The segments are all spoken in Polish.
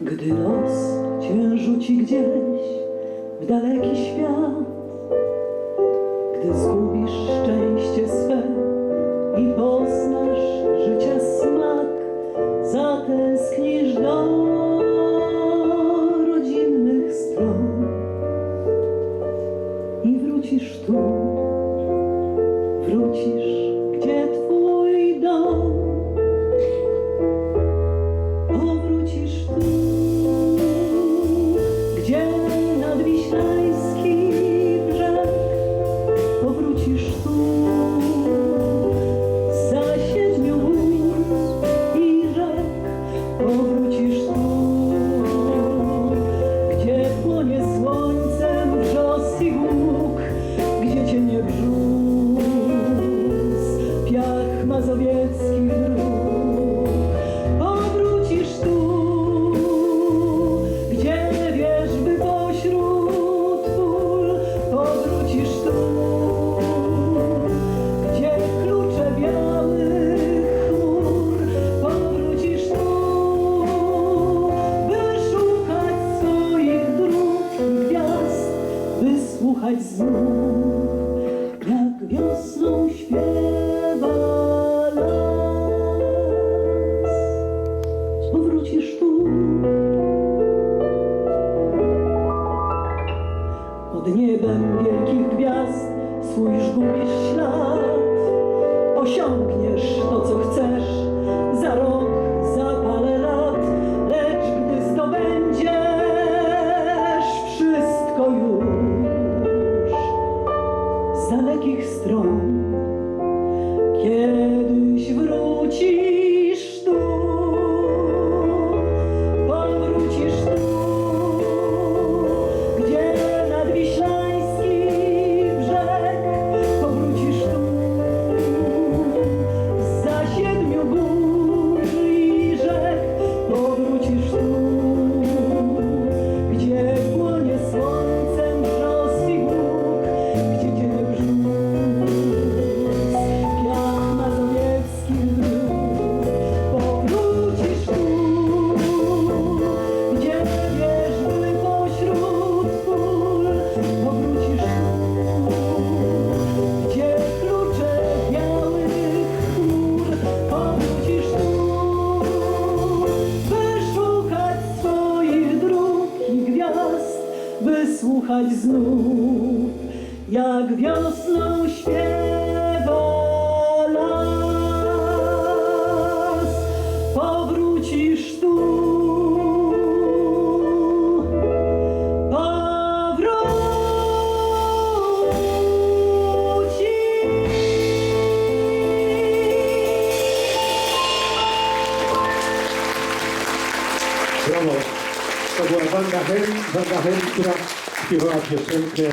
Gdy los cię rzuci gdzieś w daleki świat, gdy zgubisz szczęście swe i poznasz życia smak, zatęsknisz do rodzinnych stron i wrócisz tu, wrócisz gdzie twój. Słuchać znów, jak wiosną śpiewa las. Powrócisz tu, pod niebem wielkich gwiazd swój zgubisz ślad. Osiągniesz to, co chcesz za gwiazd, by słuchać znów, jak wiosną śpiewa las. Powrócisz tu. Brawo. To była Wanda Hel, Wanda Hel, która śpiewała piosenkę, e,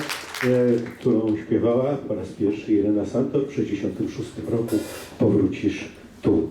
którą śpiewała po raz pierwszy Jelena Santor w 1966 roku Powrócisz tu.